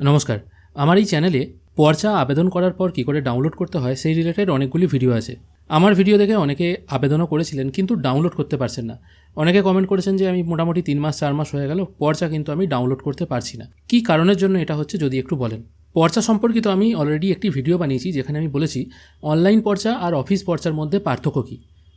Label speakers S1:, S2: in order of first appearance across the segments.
S1: নমস্কার, আমার এই চ্যানেলে পর্চা আবেদন করার পর কী করে ডাউনলোড করতে হয় সেই রিলেটেড অনেকগুলি ভিডিও আছে। আমার ভিডিও দেখে অনেকে আবেদনও করেছিলেন কিন্তু ডাউনলোড করতে পারছেন না। অনেকে কমেন্ট করেছেন যে আমি মোটামুটি তিন মাস, চার মাস হয়ে গেল পর্চা কিন্তু আমি ডাউনলোড করতে পারছি না। কী কারণের জন্য এটা হচ্ছে যদি একটু বলেন? পর্চা সম্পর্কিত আমি অলরেডি একটি ভিডিও বানিয়েছি যেখানে আমি বলেছি অনলাইন পর্চা আর অফিস পর্চার মধ্যে পার্থক্য কী?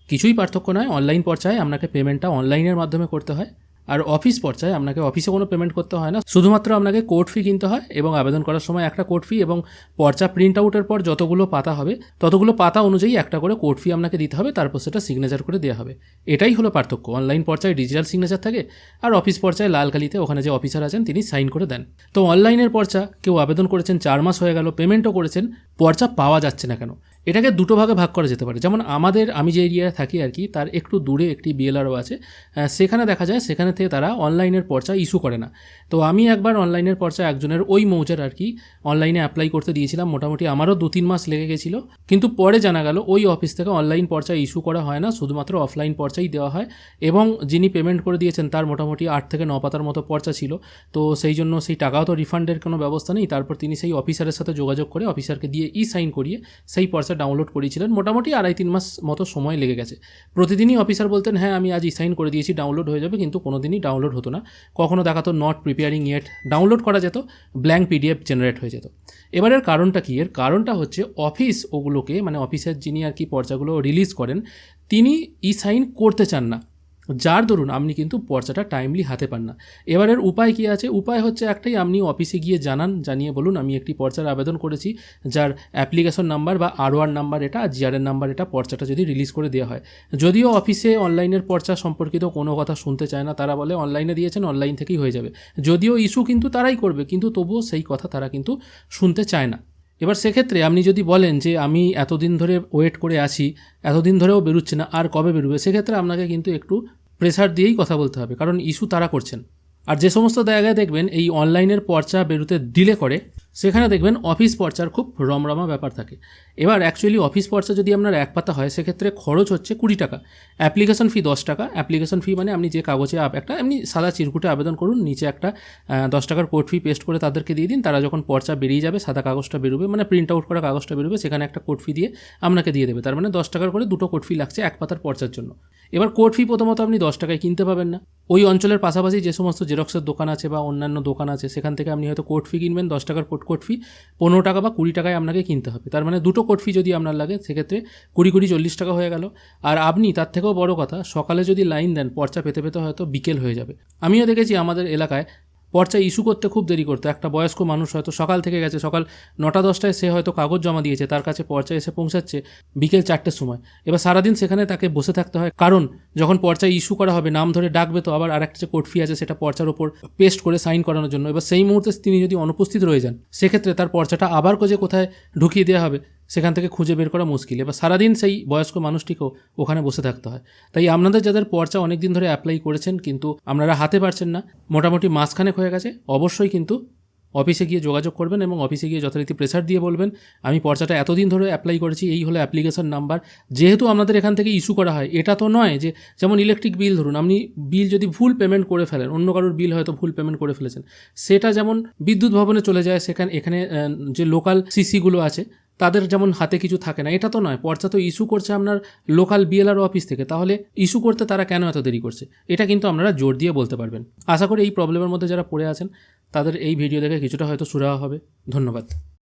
S1: কিছুই পার্থক্য নয় অনলাইন পর্চায় আপনাকে পেমেন্টটা অনলাইনের মাধ্যমে করতে হয়। আর অফিস পর্যায়ে আপনাকে অফিসে কোনো পেমেন্ট করতে হয় না। শুধুমাত্র আপনাকে কোর্ট ফি কিনতে হয় এবং আবেদন করার সময় একটা কোর্ট ফি এবং পর্চা প্রিন্ট আউটের পর যতগুলো পাতা হবে, ততগুলো পাতা অনুযায়ী একটা করে কোর্ট ফি আপনাকে দিতে হবে, তারপর সেটা সিগনেচার করে দেওয়া হবে। এটাই হলো পার্থক্য। অনলাইন পর্যায়ে ডিজিটাল সিগনেচার থাকে আর অফিস পর্যায়ে লাল কালিতে ওখানে যে অফিসার আছেন, তিনি সাইন করে দেন। তো অনলাইনের পর্চা কেউ আবেদন করেছেন, চার মাস হয়ে গেল পেমেন্টও করেছেন, পর্চা পাওয়া যাচ্ছে না কেন? এটাকে দুটো ভাগে ভাগ করা যেতে পারে। যেমন আমাদের, আমি যে এরিয়ায় থাকি আর কি, তার একটু দূরে একটি বিএলআরও আছে। সেখানে দেখা যায়, সেখানে থেকে তারা অনলাইনের পর্চা ইস্যু করে না। তো আমি একবার অনলাইনের পর্চা একজনের ওই মৌজার আর কি অনলাইনে অ্যাপ্লাই করতে দিয়েছিলাম। মোটামুটি আমারও দু তিন মাস লেগে গেছিল। কিন্তু পরে জানা গেল, ওই অফিস থেকে অনলাইন পর্চা ইস্যু করা হয় না। শুধুমাত্র অফলাইন পর্চাই দেওয়া হয়। এবং যিনি পেমেন্ট করে দিয়েছেন, তার মোটামুটি আট থেকে ন পাতার মতো পর্চা ছিল। তো সেই জন্য সেই টাকাও তো রিফান্ডের কোনো ব্যবস্থা নেই। তারপর তিনি সেই অফিসারের সাথে যোগাযোগ করে অফিসারকে দিয়ে ই সাইন করিয়ে সেই পর্চা ডাউনলোড করিয়েছিলেন, মোটামুটি আড়াই তিন মাস মতো সময় লেগে গেছে। প্রতিদিনই অফিসার বলতেন হ্যাঁ আমি আজ সাইন করে দিয়েছি ডাউনলোড হয়ে যাবে, কিন্তু কোনো দিনই ডাউনলোড হতো না। কখনো দেখাতো নট প্রিপেয়ারিং ইয়েট ডাউনলোড করা যেত ব্ল্যাঙ্ক পিডিএফ জেনারেট হয়ে যেত। এবারের কারণটা কী? এর কারণটা হচ্ছে অফিস ওগুলোকে মানে অফিসের যিনি আর কি পর্চাগুলো রিলিজ করেন, তিনি ই সাইন করতে চান না। যার দরুন আপনি কিন্তু পর্চাটা টাইমলি হাতে পান না। এবারের উপায় কী আছে? উপায় হচ্ছে একটাই, আপনি অফিসে গিয়ে জানান, জানিয়ে বলুন, আমি একটি পর্চার আবেদন করেছি, যার অ্যাপ্লিকেশন নাম্বার বা আরওয়ার নাম্বার এটা, আর জিআরের নাম্বার এটা পর্চাটা যদি রিলিজ করে দেওয়া হয়। যদিও অফিসে অনলাইনের পর্চা সম্পর্কিত কোনো কথা শুনতে চায় না, তারা বলে অনলাইনে দিয়েছেন অনলাইন থেকেই হয়ে যাবে। যদিও ইস্যু কিন্তু তারাই করবে, কিন্তু তবুও সেই কথা তারা কিন্তু শুনতে চায় না। এবার সেক্ষেত্রে আপনি যদি বলেন যে আমি এতদিন ধরে ওয়েট করে আছি, এতদিন ধরেও বেরোচ্ছে না, আর কবে বেরোবে? সেক্ষেত্রে আপনাকে কিন্তু একটু প্রেসার দিয়েই কথা বলতে হবে, কারণ ইস্যু তারা করছেন। আর যে সমস্ত জায়গায় দেখবেন, এই অনলাইনের পর্চা বেরোতে ডিলে করে সেখানে দেখবেন অফিস পর্চার খুব রমরমা ব্যাপার থাকে। এবার অ্যাকচুয়ালি অফিস পর্চা যদি আপনার এক পাতা হয়, সেক্ষেত্রে খরচ হচ্ছে কুড়ি টাকা। অ্যাপ্লিকেশন ফি দশ টাকা। অ্যাপ্লিকেশন ফি মানে আপনি যে কাগজে একটা এমনি সাদা চিরকুটে আবেদন করুন, নিচে একটা দশ টাকার কোড ফি পেস্ট করে তাদেরকে দিয়ে দিন। তারা যখন পর্চা বেরিয়ে যাবে, সাদা কাগজটা বেরোবে মানে প্রিন্ট আউট করা কাগজটা বেরোবে, সেখানে একটা কোড ফি দিয়ে আপনাকে দিয়ে দেবে। তার মানে দশ টাকার করে দুটো কোড ফি লাগছে এক পাতার পর্চার জন্য। এবার কোড ফি প্রথমত আপনি দশ টাকায় কিনতে পাবেন না। ওই অঞ্চলের পাশাপাশি যে সমস্ত জেরক্সের দোকান আছে বা অন্যান্য দোকান আছে, সেখান থেকে আপনি হয়তো কোর্ট ফি কিনবেন, দশ টাকার কোড কোট ফি পনেরো টাকা বা কুড়ি টাকায় আপনাকে কিনতে হবে। তার মানে দুটো কোট ফি যদি আপনার লাগে, সেক্ষেত্রে কুড়ি কুড়ি চল্লিশ টাকা হয়ে গেল। আর আপনি, তার থেকেও বড় কথা, সকালে যদি লাইন দেন, পর্চা পেতে পেতে হয়তো বিকেল হয়ে যাবে। আমিও দেখেছি আমাদের এলাকায় পর্চা ইস্যু করতে খুব দেরি করতো। একটা বয়স্ক মানুষ হয়তো সকাল থেকে গেছে, সকাল নটা দশটায় সে হয়তো কাগজ জমা দিয়েছে, তার কাছে পর্চা এসে পৌঁছাচ্ছে বিকেল চারটের সময়। এবার সারাদিন সেখানে তাকে বসে থাকতে হয়। কারণ যখন পর্চা ইস্যু করা হবে, নাম ধরে ডাকবে তো আবার আরেকটা যে কোর্ট ফি আছে, সেটা পর্চার ওপর পেস্ট করে সাইন করানোর জন্য। এবার সেই মুহূর্তে তিনি যদি অনুপস্থিত রয়ে যান, সেক্ষেত্রে তার পর্চাটা আবার কোজে কোথায় ঢুকিয়ে দেওয়া হবে। সেখান থেকে খুঁজে বের করা মুশকিল। এবার সারাদিন সেই বয়স্ক মানুষটিকেও ওখানে বসে থাকতে হয়। তাই আপনাদের যাদের পর্চা অনেক দিন ধরে অ্যাপ্লাই করেছেন কিন্তু আপনারা হাতে পারছেন না, মোটামুটি মাসখানেক হয়ে গেছে, অবশ্যই কিন্তু অফিসে গিয়ে যোগাযোগ করবেন এবং অফিসে গিয়ে যথারীতি প্রেসার দিয়ে বলবেন, আমি পর্চাটা এতদিন ধরে অ্যাপ্লাই করেছি, এই হলো অ্যাপ্লিকেশন নাম্বার যেহেতু আপনাদের এখান থেকে ইস্যু করা হয়, এটা তো নয় যে যেমন ইলেকট্রিক বিল ধরুন, আপনি বিল যদি ভুল পেমেন্ট করে ফেলেন, অন্য কারোর বিল হয়তো ভুল পেমেন্ট করে ফেলেছেন, সেটা যেমন বিদ্যুৎ ভবনে চলে যায়, সেখানে, এখানে যে লোকাল সিসিগুলো আছে তাদের যেমন হাতে কিছু থাকে না, এটা তো নয়। পর্চা তো ইস্যু করছে আপনার লোকাল বিএলআর অফিস থেকে। তাহলে ইস্যু করতে তারা কেন এত দেরি করছে? এটা কিন্তু আপনারা জোর দিয়ে বলতে পারবেন। আশা করি এই প্রবলেমের মধ্যে যারা পড়ে আছেন, তাদের এই ভিডিও দেখে কিছুটা হয়তো সুরাহা হবে। ধন্যবাদ।